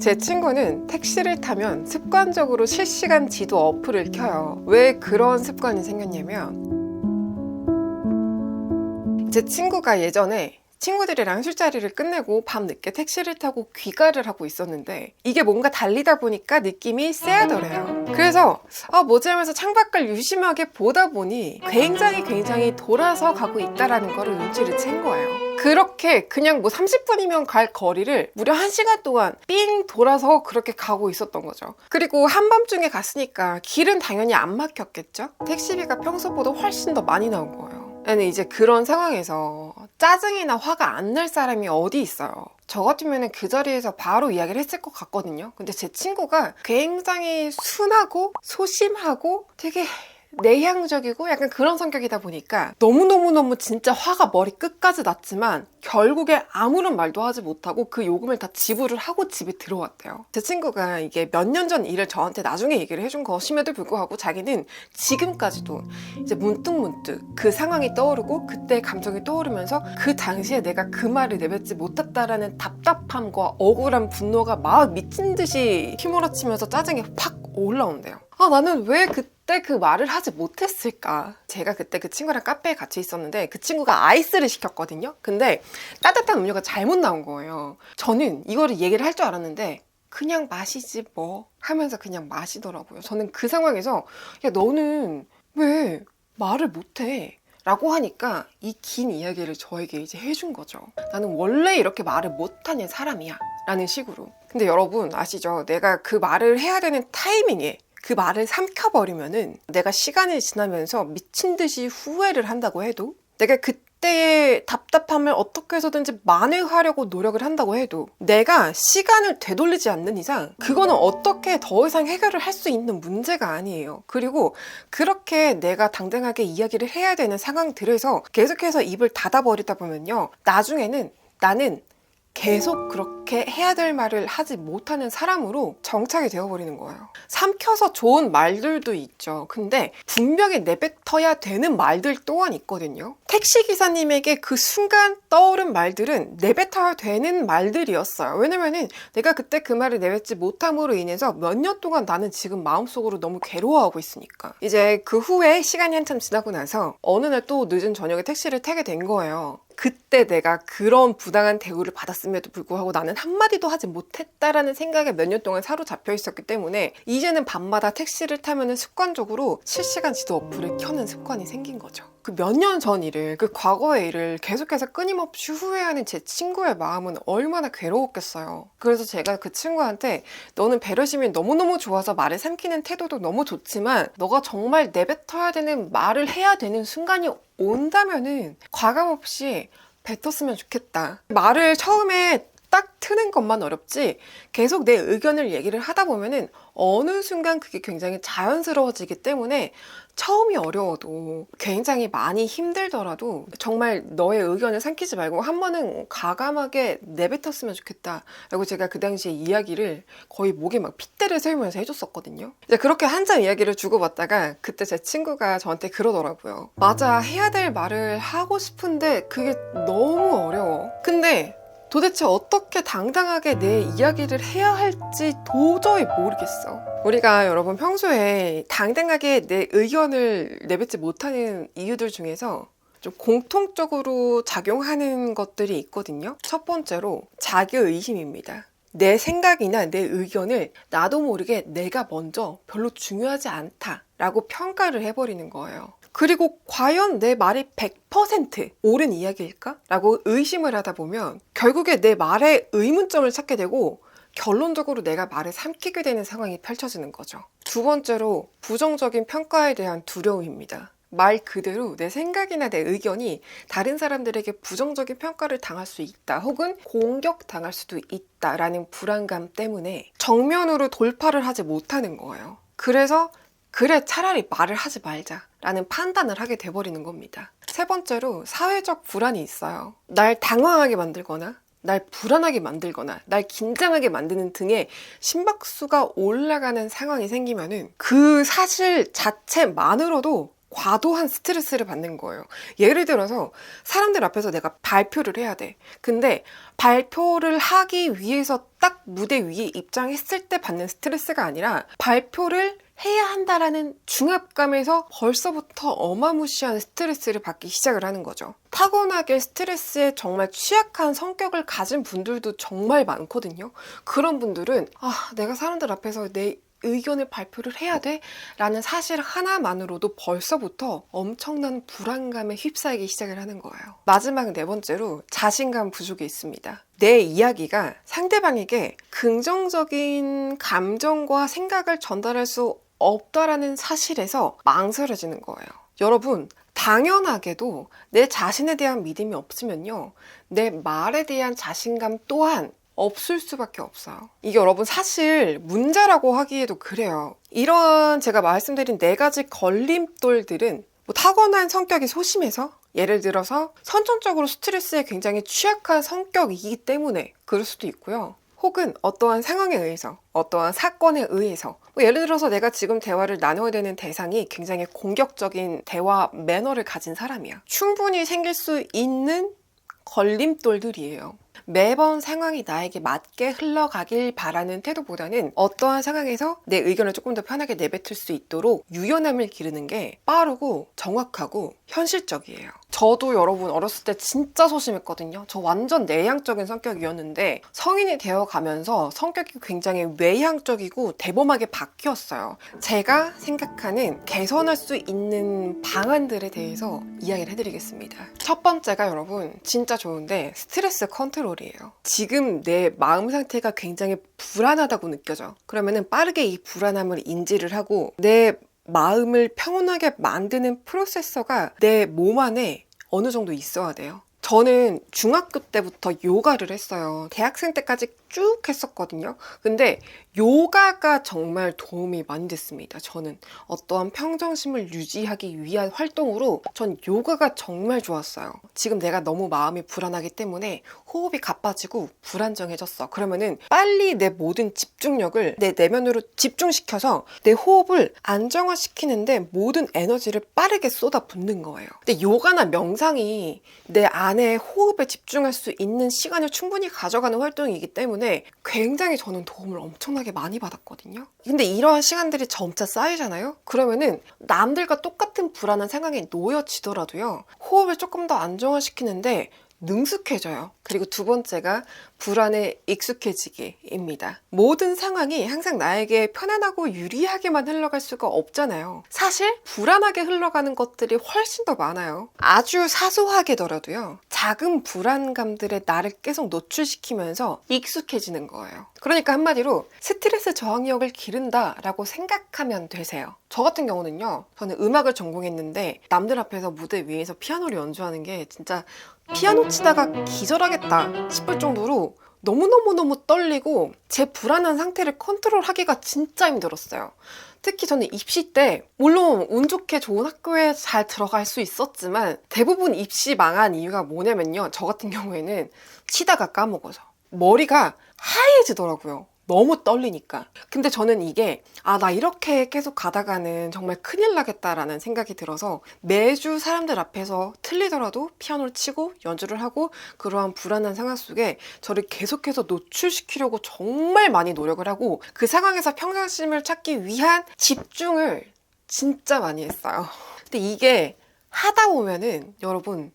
제 친구는 택시를 타면 습관적으로 실시간 지도 어플을 켜요. 왜 그런 습관이 생겼냐면 제 친구가 예전에 친구들이랑 술자리를 끝내고 밤 늦게 택시를 타고 귀가를 하고 있었는데 이게 뭔가 달리다 보니까 느낌이 쎄하더래요. 그래서 아 뭐지 하면서 창밖을 유심하게 보다 보니 굉장히 굉장히 돌아서 가고 있다라는 거를 눈치를 챈 거예요. 그렇게 그냥 뭐 30분이면 갈 거리를 무려 1시간 동안 삥 돌아서 그렇게 가고 있었던 거죠. 그리고 한밤중에 갔으니까 길은 당연히 안 막혔겠죠? 택시비가 평소보다 훨씬 더 많이 나온 거예요. 아니 이제 그런 상황에서 짜증이나 화가 안 날 사람이 어디 있어요. 저 같으면 그 자리에서 바로 이야기를 했을 것 같거든요. 근데 제 친구가 굉장히 순하고 소심하고 되게 내향적이고 약간 그런 성격이다 보니까 너무너무너무 진짜 화가 머리 끝까지 났지만 결국에 아무런 말도 하지 못하고 그 요금을 다 지불을 하고 집에 들어왔대요. 제 친구가 이게 몇 년 전 일을 저한테 나중에 얘기를 해준 것임에도 불구하고 자기는 지금까지도 이제 문득문득 그 상황이 떠오르고 그때 감정이 떠오르면서 그 당시에 내가 그 말을 내뱉지 못했다라는 답답함과 억울한 분노가 막 미친 듯이 휘몰아치면서 짜증이 팍 올라온대요. 아, 나는 왜 그때 그 말을 하지 못했을까? 제가 그때 그 친구랑 카페에 같이 있었는데 그 친구가 아이스를 시켰거든요. 근데 따뜻한 음료가 잘못 나온 거예요. 저는 이거를 얘기를 할 줄 알았는데 그냥 마시지 뭐 하면서 그냥 마시더라고요. 저는 그 상황에서 야 너는 왜 말을 못해? 라고 하니까 이 긴 이야기를 저에게 이제 해준 거죠. 나는 원래 이렇게 말을 못하는 사람이야. 라는 식으로. 근데 여러분 아시죠? 내가 그 말을 해야 되는 타이밍에 그 말을 삼켜버리면은 내가 시간이 지나면서 미친 듯이 후회를 한다고 해도 내가 그때의 답답함을 어떻게 해서든지 만회하려고 노력을 한다고 해도 내가 시간을 되돌리지 않는 이상 그거는 어떻게 더 이상 해결을 할 수 있는 문제가 아니에요. 그리고 그렇게 내가 당당하게 이야기를 해야 되는 상황들에서 계속해서 입을 닫아버리다 보면요. 나중에는 나는 계속 그렇게 해야 될 말을 하지 못하는 사람으로 정착이 되어버리는 거예요. 삼켜서 좋은 말들도 있죠. 근데 분명히 내뱉어야 되는 말들 또한 있거든요. 택시기사님에게 그 순간 떠오른 말들은 내뱉어야 되는 말들이었어요. 왜냐면은 내가 그때 그 말을 내뱉지 못함으로 인해서 몇 년 동안 나는 지금 마음속으로 너무 괴로워하고 있으니까. 이제 그 후에 시간이 한참 지나고 나서 어느 날 또 늦은 저녁에 택시를 타게 된 거예요. 그때 내가 그런 부당한 대우를 받았음에도 불구하고 나는 한마디도 하지 못했다라는 생각에 몇 년 동안 사로잡혀 있었기 때문에 이제는 밤마다 택시를 타면 습관적으로 실시간 지도 어플을 켜는 습관이 생긴 거죠. 그 몇 년 전 일을, 그 과거의 일을 계속해서 끊임없이 후회하는 제 친구의 마음은 얼마나 괴로웠겠어요. 그래서 제가 그 친구한테 너는 배려심이 너무너무 좋아서 말을 삼키는 태도도 너무 좋지만 너가 정말 내뱉어야 되는 말을 해야 되는 순간이 온다면은 과감 없이 뱉었으면 좋겠다. 말을 처음에 딱 트는 것만 어렵지 계속 내 의견을 얘기를 하다 보면은 어느 순간 그게 굉장히 자연스러워지기 때문에 처음이 어려워도 굉장히 많이 힘들더라도 정말 너의 의견을 삼키지 말고 한 번은 과감하게 내뱉었으면 좋겠다. 라고 제가 그 당시에 이야기를 거의 목에 막 핏대를 세우면서 해줬었거든요. 이제 그렇게 한참 이야기를 주고받다가 그때 제 친구가 저한테 그러더라고요. 맞아, 해야 될 말을 하고 싶은데 그게 너무 어려워. 근데 도대체 어떻게 당당하게 내 이야기를 해야 할지 도저히 모르겠어. 우리가 여러분 평소에 당당하게 내 의견을 내뱉지 못하는 이유들 중에서 좀 공통적으로 작용하는 것들이 있거든요. 첫 번째로 자기의심입니다. 내 생각이나 내 의견을 나도 모르게 내가 먼저 별로 중요하지 않다라고 평가를 해버리는 거예요. 그리고 과연 내 말이 100% 옳은 이야기일까? 라고 의심을 하다 보면 결국에 내 말에 의문점을 찾게 되고 결론적으로 내가 말을 삼키게 되는 상황이 펼쳐지는 거죠. 두 번째로 부정적인 평가에 대한 두려움입니다. 말 그대로 내 생각이나 내 의견이 다른 사람들에게 부정적인 평가를 당할 수 있다 혹은 공격당할 수도 있다라는 불안감 때문에 정면으로 돌파를 하지 못하는 거예요. 그래서 그래 차라리 말을 하지 말자 라는 판단을 하게 돼버리는 겁니다. 세 번째로 사회적 불안이 있어요. 날 당황하게 만들거나 날 불안하게 만들거나 날 긴장하게 만드는 등의 심박수가 올라가는 상황이 생기면은 그 사실 자체만으로도 과도한 스트레스를 받는 거예요. 예를 들어서 사람들 앞에서 내가 발표를 해야 돼. 근데 발표를 하기 위해서 딱 무대 위에 입장했을 때 받는 스트레스가 아니라 발표를 해야 한다라는 중압감에서 벌써부터 어마무시한 스트레스를 받기 시작을 하는 거죠. 타고나게 스트레스에 정말 취약한 성격을 가진 분들도 정말 많거든요. 그런 분들은 아, 내가 사람들 앞에서 내 의견을 발표를 해야 돼? 라는 사실 하나만으로도 벌써부터 엄청난 불안감에 휩싸이기 시작을 하는 거예요. 마지막 네 번째로 자신감 부족이 있습니다. 내 이야기가 상대방에게 긍정적인 감정과 생각을 전달할 수 없다라는 사실에서 망설여지는 거예요. 여러분, 당연하게도 내 자신에 대한 믿음이 없으면요. 내 말에 대한 자신감 또한 없을 수밖에 없어요. 이게 여러분 사실 문제라고 하기에도 그래요. 이런 제가 말씀드린 네 가지 걸림돌들은 뭐 타고난 성격이 소심해서 예를 들어서 선천적으로 스트레스에 굉장히 취약한 성격이기 때문에 그럴 수도 있고요. 혹은 어떠한 상황에 의해서, 어떠한 사건에 의해서, 뭐 예를 들어서 내가 지금 대화를 나눠야 되는 대상이 굉장히 공격적인 대화 매너를 가진 사람이야. 충분히 생길 수 있는 걸림돌들이에요. 매번 상황이 나에게 맞게 흘러가길 바라는 태도보다는 어떠한 상황에서 내 의견을 조금 더 편하게 내뱉을 수 있도록 유연함을 기르는 게 빠르고 정확하고 현실적이에요. 저도 여러분 어렸을 때 진짜 소심했거든요. 저 완전 내향적인 성격이었는데 성인이 되어 가면서 성격이 굉장히 외향적이고 대범하게 바뀌었어요. 제가 생각하는 개선할 수 있는 방안들에 대해서 이야기를 해드리겠습니다. 첫 번째가 여러분 진짜 좋은데 스트레스 컨트롤 이에요. 지금 내 마음 상태가 굉장히 불안하다고 느껴져. 그러면은 빠르게 이 불안함을 인지를 하고 내 마음을 평온하게 만드는 프로세서가 내 몸 안에 어느 정도 있어야 돼요. 저는 중학교 때부터 요가를 했어요. 대학생 때까지 쭉 했었거든요. 근데 요가가 정말 도움이 많이 됐습니다. 저는 어떠한 평정심을 유지하기 위한 활동으로 전 요가가 정말 좋았어요. 지금 내가 너무 마음이 불안하기 때문에 호흡이 가빠지고 불안정해졌어. 그러면은 빨리 내 모든 집중력을 내 내면으로 집중시켜서 내 호흡을 안정화시키는데 모든 에너지를 빠르게 쏟아붓는 거예요. 근데 요가나 명상이 내 안에 호흡에 집중할 수 있는 시간을 충분히 가져가는 활동이기 때문에 굉장히 저는 도움을 엄청나게 많이 받았거든요. 근데 이러한 시간들이 점차 쌓이잖아요? 그러면은 남들과 똑같은 불안한 상황에 놓여지더라도요. 호흡을 조금 더 안정화시키는데 능숙해져요. 그리고 두 번째가 불안에 익숙해지기입니다. 모든 상황이 항상 나에게 편안하고 유리하게만 흘러갈 수가 없잖아요. 사실 불안하게 흘러가는 것들이 훨씬 더 많아요. 아주 사소하게더라도요. 작은 불안감들에 나를 계속 노출시키면서 익숙해지는 거예요. 그러니까 한마디로 스트레스 저항력을 기른다라고 생각하면 되세요. 저 같은 경우는요. 저는 음악을 전공했는데 남들 앞에서 무대 위에서 피아노를 연주하는 게 진짜 피아노 치다가 기절하겠다 싶을 정도로 너무너무너무 떨리고 제 불안한 상태를 컨트롤하기가 진짜 힘들었어요. 특히 저는 입시 때 물론 운 좋게 좋은 학교에 잘 들어갈 수 있었지만 대부분 입시 망한 이유가 뭐냐면요. 저 같은 경우에는 치다가 까먹어서 머리가 하얘지더라고요. 너무 떨리니까. 근데 저는 이게, 아, 나 이렇게 계속 가다가는 정말 큰일 나겠다라는 생각이 들어서 매주 사람들 앞에서 틀리더라도 피아노를 치고 연주를 하고 그러한 불안한 상황 속에 저를 계속해서 노출시키려고 정말 많이 노력을 하고 그 상황에서 평정심을 찾기 위한 집중을 진짜 많이 했어요. 근데 이게 하다 보면은 여러분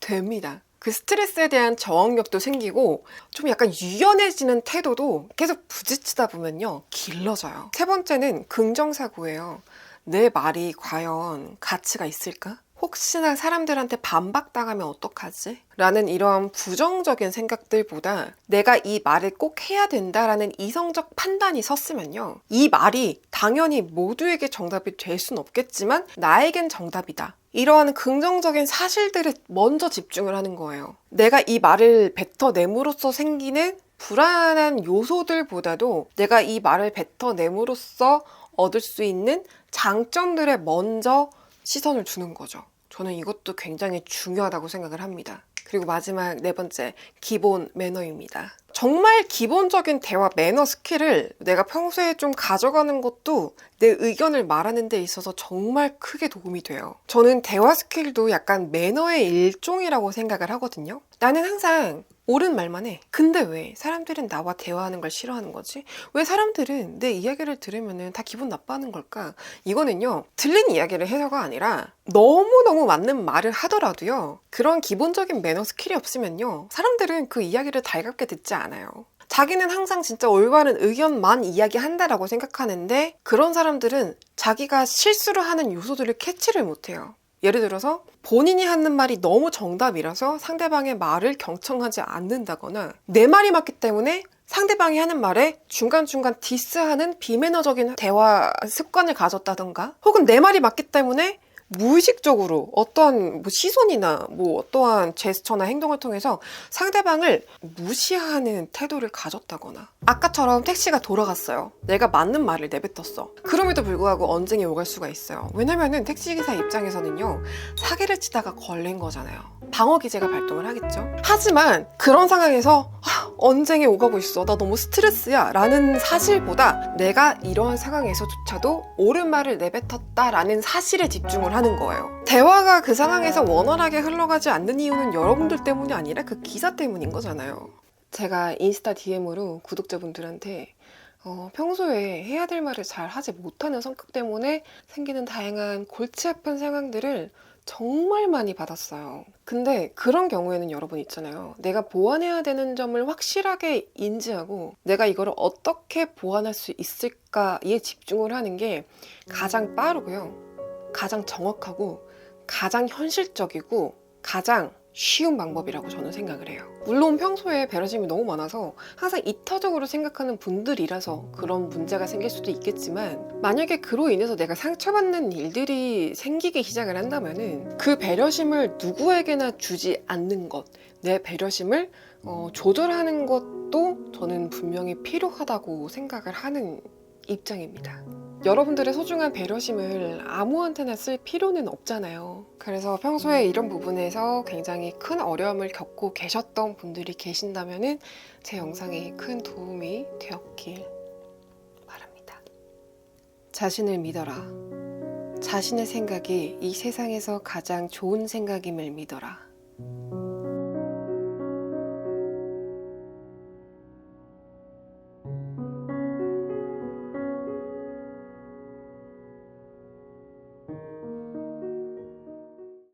됩니다. 그 스트레스에 대한 저항력도 생기고 좀 약간 유연해지는 태도도 계속 부딪히다 보면요 길러져요. 세 번째는 긍정사고예요. 내 말이 과연 가치가 있을까? 혹시나 사람들한테 반박당하면 어떡하지? 라는 이러한 부정적인 생각들보다 내가 이 말을 꼭 해야 된다라는 이성적 판단이 섰으면요. 이 말이 당연히 모두에게 정답이 될 순 없겠지만 나에겐 정답이다. 이러한 긍정적인 사실들에 먼저 집중을 하는 거예요. 내가 이 말을 뱉어냄으로써 생기는 불안한 요소들보다도 내가 이 말을 뱉어냄으로써 얻을 수 있는 장점들에 먼저 시선을 두는 거죠. 저는 이것도 굉장히 중요하다고 생각을 합니다. 그리고 마지막 네 번째, 기본 매너입니다. 정말 기본적인 대화 매너 스킬을 내가 평소에 좀 가져가는 것도 내 의견을 말하는 데 있어서 정말 크게 도움이 돼요. 저는 대화 스킬도 약간 매너의 일종이라고 생각을 하거든요. 나는 항상 옳은 말만 해. 근데 왜 사람들은 나와 대화하는 걸 싫어하는 거지? 왜 사람들은 내 이야기를 들으면 다 기분 나빠하는 걸까? 이거는요, 들린 이야기를 해서가 아니라 너무너무 맞는 말을 하더라도요, 그런 기본적인 매너 스킬이 없으면요, 사람들은 그 이야기를 달갑게 듣지 않아요. 자기는 항상 진짜 올바른 의견만 이야기한다라고 생각하는데 그런 사람들은 자기가 실수를 하는 요소들을 캐치를 못해요. 예를 들어서 본인이 하는 말이 너무 정답이라서 상대방의 말을 경청하지 않는다거나 내 말이 맞기 때문에 상대방이 하는 말에 중간중간 디스하는 비매너적인 대화 습관을 가졌다던가 혹은 내 말이 맞기 때문에 무의식적으로 어떠한 뭐 시선이나 뭐 어떠한 제스처나 행동을 통해서 상대방을 무시하는 태도를 가졌다거나 아까처럼 택시가 돌아갔어요. 내가 맞는 말을 내뱉었어. 그럼에도 불구하고 언쟁이 오갈 수가 있어요. 왜냐면은 택시기사 입장에서는요 사기를 치다가 걸린 거잖아요. 방어 기제가 발동을 하겠죠. 하지만 그런 상황에서 아, 언쟁이 오가고 있어. 나 너무 스트레스야. 라는 사실보다 내가 이러한 상황에서조차도 옳은 말을 내뱉었다라는 사실에 집중을 하는 거예요. 대화가 그 상황에서 원활하게 흘러가지 않는 이유는 여러분들 때문이 아니라 그 기사 때문인 거잖아요. 제가 인스타 DM으로 구독자분들한테 어, 평소에 해야 될 말을 잘 하지 못하는 성격 때문에 생기는 다양한 골치 아픈 상황들을 정말 많이 받았어요. 근데 그런 경우에는 여러분 있잖아요. 내가 보완해야 되는 점을 확실하게 인지하고 내가 이거를 어떻게 보완할 수 있을까에 집중을 하는 게 가장 빠르고요. 가장 정확하고 가장 현실적이고 가장 쉬운 방법이라고 저는 생각을 해요. 물론 평소에 배려심이 너무 많아서 항상 이타적으로 생각하는 분들이라서 그런 문제가 생길 수도 있겠지만 만약에 그로 인해서 내가 상처받는 일들이 생기기 시작을 한다면은 그 배려심을 누구에게나 주지 않는 것, 내 배려심을 어, 조절하는 것도 저는 분명히 필요하다고 생각을 하는 입장입니다. 여러분들의 소중한 배려심을 아무한테나 쓸 필요는 없잖아요. 그래서 평소에 이런 부분에서 굉장히 큰 어려움을 겪고 계셨던 분들이 계신다면 제 영상이 큰 도움이 되었길 바랍니다. 자신을 믿어라. 자신의 생각이 이 세상에서 가장 좋은 생각임을 믿어라.